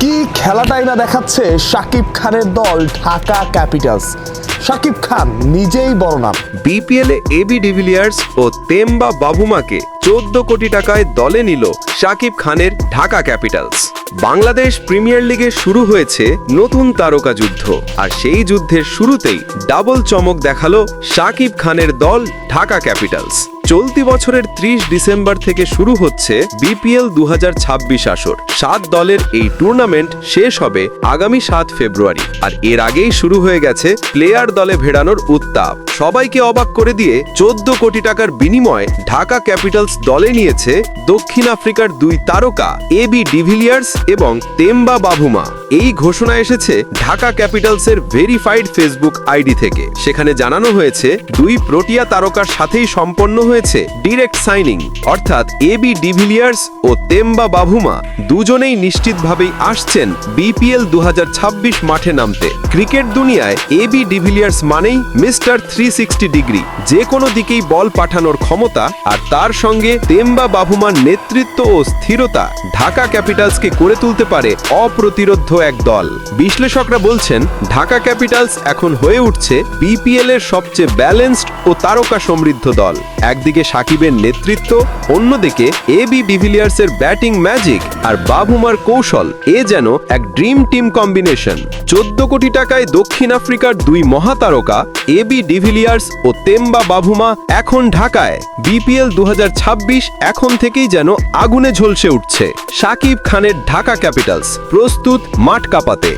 কি খেলাটাই না দেখাচ্ছে শাকিব খানের দল ঢাকা ক্যাপিটালস। শাকিব খান নিজেই বড় নাম। বিপিএল এ এবি ডিভিলিয়ার্স ও তেম্বা বাবুমাকে চোদ্দ কোটি টাকায় দলে নিল শাকিব খানের ঢাকা ক্যাপিটালস। বাংলাদেশ প্রিমিয়ার লিগে শুরু হয়েছে নতুন তারকা যুদ্ধ আর সেই যুদ্ধের শুরুতেই ডাবল চমক দেখাল শাকিব খানের দল ঢাকা ক্যাপিটালস। চলতি বছরের ত্রিশ ডিসেম্বর থেকে শুরু হচ্ছে বিপিএল দু হাজার ছাব্বিশ আসর। সাত দলের এই টুর্নামেন্ট শেষ হবে আগামী সাত ফেব্রুয়ারি। আর এর আগেই শুরু হয়ে গেছে প্লেয়ার দলে ভেড়ানোর উত্তাপ। সবাইকে অবাক করে দিয়ে চোদ্দ কোটি টাকার বিনিময়ে ঢাকা ক্যাপিটালস দলে নিয়েছে দক্ষিণ আফ্রিকার দুই তারকা এবি ডিভিলিয়ার্স এবং তেম্বা বাভুমা এই ঘোষণা এসেছে ঢাকা ক্যাপিটালসের ভেরিফাইড ফেসবুক আইডি থেকে। সেখানে জানানো হয়েছে, দুই প্রোটিয়া তারকার সাথেই সম্পন্ন হয়েছে ডিরেক্ট সাইনিং অর্থাৎ এবি ডিভিলিয়ার্স ও তেম্বা বাভুমা দুজনেই নিশ্চিতভাবেই আসছেন বিপিএল দু মাঠে নামতে। ক্রিকেট দুনিয়ায় এবি ডিভিলিয়ার্স মানেই মিস্টার থ্রি ডিগ্রি, যে কোনো দিকেই বল পাঠানোর ক্ষমতা আর তার সঙ্গে তেম্বা বাভুমার নেতৃত্ব ও স্থিরতা ঢাকা ক্যাপিটালসকে করে তুলতে পারে অপ্রতিরোধ্য এক দল। বিশ্লেষকরা বলছেন, ঢাকা ক্যাপিটালস এখন হয়ে উঠছে বিপিএল এর সবচেয়ে ব্যালেন্সড ও তারকা সমৃদ্ধ দল। একদিকে সাকিবের নেতৃত্ব, অন্যদিকে এ এবি ডিভিলিয়ার্সের ব্যাটিং ম্যাজিক আর বাভুমার কৌশল, এ যেন এক ড্রিম টিম কম্বিনেশন। চোদ্দ কোটি টাকায় দক্ষিণ আফ্রিকার দুই মহাতারকা এবি ডিভিলিয়ার্স ও তেম্বা বাভুমা এখন ঢাকায়। বিপিএল দু হাজার ছাব্বিশ এখন থেকেই যেন আগুনে ঝলসে উঠছে। সাকিব খানের ঢাকা ক্যাপিটালস, প্রস্তুত মাঠ কাঁপাতে।